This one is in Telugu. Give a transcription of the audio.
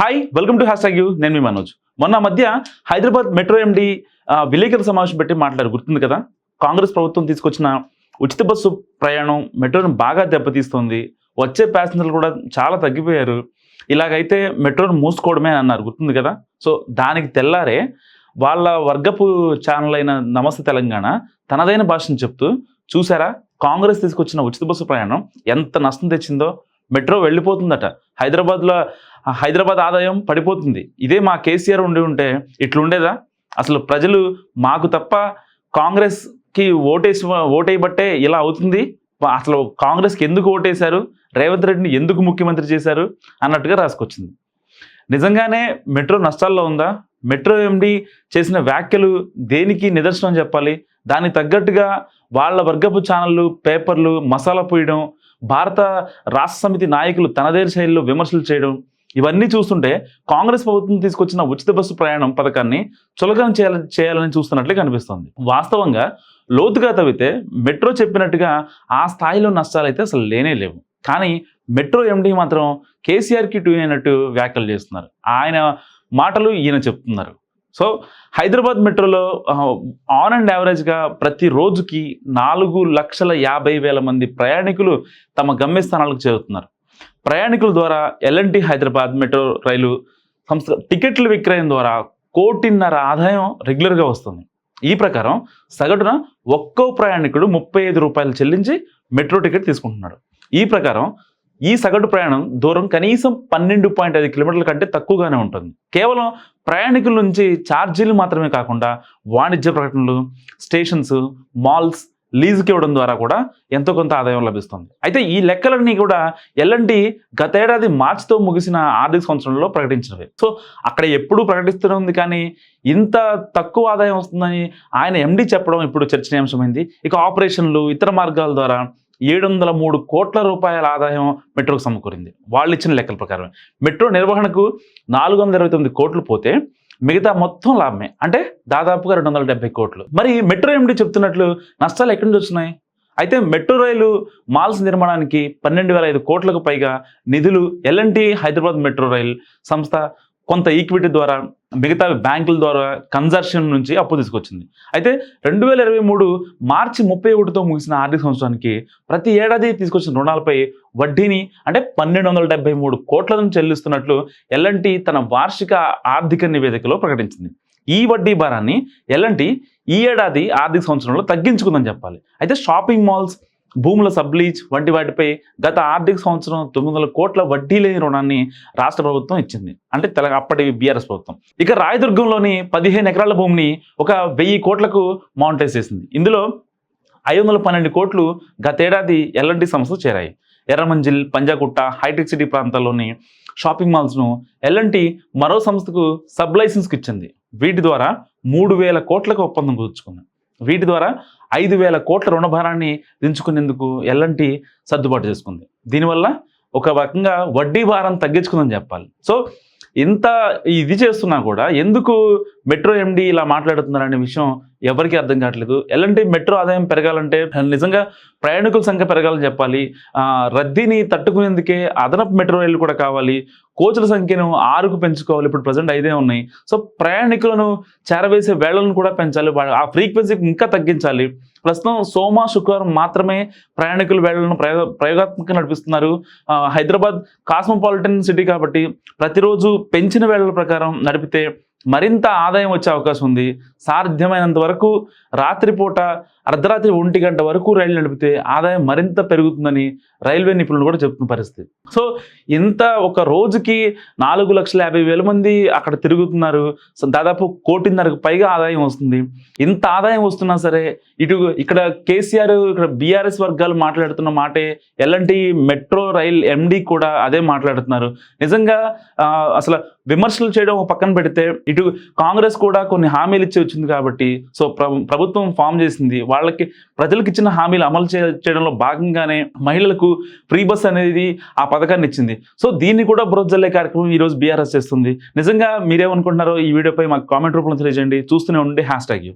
Hi welcome to hash you నేను మీ మనోజ్. మొన్న మధ్య హైదరాబాద్ మెట్రో ఎండి విలేకరుల సమావేశం పెట్టి మాట్లాడారు. గుర్తుంది కదా? కాంగ్రెస్ ప్రభుత్వం తీసుకొచ్చిన ఉచిత బస్సు ప్రయాణం మెట్రోను బాగా దెబ్బతీస్తుంది. వచ్చే ప్యాసింజర్లు కూడా చాలా తగ్గిపోయారు. ఇలాగైతే మెట్రోను మూసుకోవడమే అన్నారు. గుర్తుంది కదా? సో దానికి తెల్లారే వాళ్ళ వర్గపు ఛానల్ అయిన నమస్తే తెలంగాణ తనదైన భాషను చెప్తూ చూసారా? కాంగ్రెస్ తీసుకొచ్చిన ఉచిత బస్సు ప్రయాణం ఎంత నష్టం తెచ్చిందో? మెట్రో వెళ్ళిపోతుందట. హైదరాబాద్లో హైదరాబాద్ ఆదాయం పడిపోతుంది. ఇదే మా కేసీఆర్ ఉండి ఉంటే ఇట్లుండేదా? అసలు ప్రజలు మాకు తప్ప కాంగ్రెస్కి ఓటేసి ఓటేయబట్టే ఇలా అవుతుంది? అసలు కాంగ్రెస్కి ఎందుకు ఓటేశారు? రేవంత్ రెడ్డిని ఎందుకు ముఖ్యమంత్రి చేశారు? అన్నట్టుగా రాసుకొచ్చింది. నిజంగానే మెట్రో నష్టాల్లో ఉందా? మెట్రో ఎండి చేసిన వ్యాఖ్యలు దేనికి నిదర్శనం చెప్పాలి? దానికి తగ్గట్టుగా వాళ్ళ వర్గపు ఛానళ్ళు పేపర్లు మసాలా పోయడం భారత రాష్ట్ర సమితి నాయకులు తనదే శైలిలో విమర్శలు చేయడం ఇవన్నీ చూస్తుంటే కాంగ్రెస్ ప్రభుత్వం తీసుకొచ్చిన ఉచిత బస్సు ప్రయాణం పథకాన్ని చులకన చేయాలని చేయాలని చూస్తున్నట్లే కనిపిస్తోంది. వాస్తవంగా లోతుగా తవ్వితే మెట్రో చెప్పినట్టుగా ఆ స్థాయిలో నష్టాలు అయితే అసలు లేనే లేవు. కానీ మెట్రో ఎండి మాత్రం కేసీఆర్కి టూ అయినట్టు వ్యాఖ్యలు చేస్తున్నారు. ఆయన మాటలు ఈయన చెప్తున్నారు. సో హైదరాబాద్ మెట్రోలో ఆన్ అండ్ యావరేజ్గా ప్రతి రోజుకి నాలుగు లక్షల యాభై వేల మంది ప్రయాణికులు తమ గమ్యస్థానాలకు చేరుతున్నారు. ప్రయాణికుల ద్వారా ఎల్ఎన్టీ హైదరాబాద్ మెట్రో రైలు సంస్థ టికెట్ల విక్రయం ద్వారా కోటిన్నర ఆదాయం రెగ్యులర్గా వస్తుంది. ఈ ప్రకారం సగటున ఒక్కో ప్రయాణికుడు ముప్పై ఐదు రూపాయలు చెల్లించి మెట్రో టికెట్ తీసుకుంటున్నాడు. ఈ ప్రకారం ఈ సగటు ప్రయాణం దూరం కనీసం పన్నెండు పాయింట్ ఐదు కిలోమీటర్ల కంటే తక్కువగానే ఉంటుంది. కేవలం ప్రయాణికుల నుంచి ఛార్జీలు మాత్రమే కాకుండా వాణిజ్య ప్రకటనలు స్టేషన్స్ మాల్స్ లీజుకి ఇవ్వడం ద్వారా కూడా ఎంతో కొంత ఆదాయం లభిస్తుంది. అయితే ఈ లెక్కలన్నీ కూడా ఎల్ఎన్టీ గతేడాది మార్చితో ముగిసిన ఆర్థిక సంవత్సరంలో ప్రకటించినవి. సో అక్కడ ఎప్పుడూ ప్రకటిస్తూనే ఉంది కానీ ఇంత తక్కువ ఆదాయం వస్తుందని ఆయన ఎండి చెప్పడం ఇప్పుడు చర్చనీయాంశమైంది. ఇక ఆపరేషన్లు ఇతర మార్గాల ద్వారా ఏడు వందల మూడు కోట్ల రూపాయల ఆదాయం మెట్రోకు సమకూరింది. వాళ్ళు ఇచ్చిన లెక్కల ప్రకారం మెట్రో నిర్వహణకు నాలుగు వందల ఇరవై తొమ్మిది కోట్లు పోతే మిగతా మొత్తం లాభమే. అంటే దాదాపుగా రెండు వందల డెబ్బై కోట్లు. మరి మెట్రో ఎండి చెప్తున్నట్లు నష్టాలు ఎక్కడి నుంచి వస్తున్నాయి అయితే మెట్రో రైలు మాల్స్ నిర్మాణానికి పన్నెండు వేల ఐదు కోట్లకు పైగా నిధులు ఎల్ఎన్టీ హైదరాబాద్ మెట్రో రైల్ సంస్థ కొంత ఈక్విటీ ద్వారా మిగతా బ్యాంకుల ద్వారా కన్జర్షన్ నుంచి అప్పు తీసుకొచ్చింది. అయితే రెండు వేల ఇరవై మూడు మార్చి ముప్పై ఒకటితో ముగిసిన ఆర్థిక సంవత్సరానికి ప్రతి ఏడాది తీసుకొచ్చిన రుణాలపై వడ్డీని అంటే పన్నెండు వందల డెబ్బై మూడు కోట్లను చెల్లిస్తున్నట్లు ఎల్ఎన్టీ తన వార్షిక ఆర్థిక నివేదికలో ప్రకటించింది. ఈ వడ్డీ భారాన్ని ఎల్ఎన్టీ ఈ ఏడాది ఆర్థిక సంవత్సరంలో తగ్గించుకుందని చెప్పాలి. అయితే షాపింగ్ మాల్స్ భూముల సబ్లీజ్ వంటి వాటిపై గత ఆర్థిక సంవత్సరం తొమ్మిది వందల కోట్ల వడ్డీ లేని రుణాన్ని రాష్ట్ర ప్రభుత్వం ఇచ్చింది. అంటే తెలంగాణ అప్పటి బీఆర్ఎస్ ప్రభుత్వం. ఇక రాయదుర్గంలోని పదిహేను ఎకరాల భూమిని ఒక వెయ్యి కోట్లకు మౌంటైజ్ చేసింది. ఇందులో ఐదు వందల పన్నెండు కోట్లు గతేడాది ఎల్ఎన్టీ సంస్థ చేరాయి. ఎర్రమంజిల్ పంజాగుట్ట హైటెక్ సిటీ ప్రాంతాల్లోని షాపింగ్ మాల్స్ను ఎల్ఎన్టీ మరో సంస్థకు సబ్ లైసెన్స్కి ఇచ్చింది. వీటి ద్వారా మూడు వేల కోట్లకు ఒప్పందం కుదుర్చుకుంది. వీటి ద్వారా ఐదు వేల కోట్ల రుణభారాన్ని దించుకునేందుకు ఎల్ఎన్టీ సర్దుబాటు చేసుకుంది. దీనివల్ల ఒక రకంగా వడ్డీ భారం తగ్గించుకుందని చెప్పాలి. సో ఇంత ఇది చేస్తున్నా కూడా ఎందుకు మెట్రో ఎండి ఇలా మాట్లాడుతున్నారనే విషయం ఎవరికి అర్థం కావట్లేదు. ఎలాంటి మెట్రో ఆదాయం పెరగాలంటే నిజంగా ప్రయాణికుల సంఖ్య పెరగాలని చెప్పాలి. రద్దీని తట్టుకునేందుకే అదనపు మెట్రో రైళ్ళు కూడా కావాలి. కోచ్ల సంఖ్యను ఆరుకు పెంచుకోవాలి. ఇప్పుడు ప్రజెంట్ ఐదే ఉన్నాయి. సో ప్రయాణికులను చేరవేసే వేళలను కూడా పెంచాలి. ఆ ఫ్రీక్వెన్సీ ఇంకా తగ్గించాలి. ప్రస్తుతం సోమ శుక్రవారం మాత్రమే ప్రయాణికుల వేళలను ప్రయోగ ప్రయోగాత్మకంగా నడిపిస్తున్నారు. హైదరాబాద్ కాస్మోపాలిటన్ సిటీ కాబట్టి ప్రతిరోజు పెంచిన వేళల ప్రకారం నడిపితే మరింత ఆదాయం వచ్చే అవకాశం ఉంది. సాధ్యమైనంత వరకు రాత్రిపూట అర్ధరాత్రి ఒంటి గంట వరకు రైలు నడిపితే ఆదాయం మరింత పెరుగుతుందని రైల్వే నిపుణులు కూడా చెప్తున్న పరిస్థితి. సో ఇంత ఒక రోజుకి నాలుగు లక్షల యాభై వేల మంది అక్కడ తిరుగుతున్నారు. దాదాపు కోటిన్నరకు పైగా ఆదాయం వస్తుంది. ఇంత ఆదాయం వస్తున్నా సరే ఇటు ఇక్కడ కేసీఆర్ ఇక్కడ బీఆర్ఎస్ వర్గాలు మాట్లాడుతున్న మాటే ఎలాంటి మెట్రో రైల్ ఎండి కూడా అదే మాట్లాడుతున్నారు. నిజంగా ఆ, అసలు విమర్శలు చేయడం పక్కన పెడితే ఇటు కాంగ్రెస్ కూడా కొన్ని హామీలు ఇచ్చి వచ్చింది కాబట్టి సో ప్రభుత్వం ఫామ్ చేసింది. వాళ్ళకి ప్రజలకు ఇచ్చిన హామీలు అమలు చేయడంలో భాగంగానే మహిళలకు ఫ్రీ బస్ అనేది ఆ పథకాన్ని ఇచ్చింది. సో దీన్ని కూడా బ్రోజల్లే కార్యక్రమం ఈ రోజు బీఆర్ఎస్ చేస్తుంది. నిజంగా మీరేమనుకుంటున్నారో ఈ వీడియోపై మాకు కామెంట్ రూపంలో తెలియజేయండి. చూస్తూనే ఉండే హ్యాష్ ట్యాగ్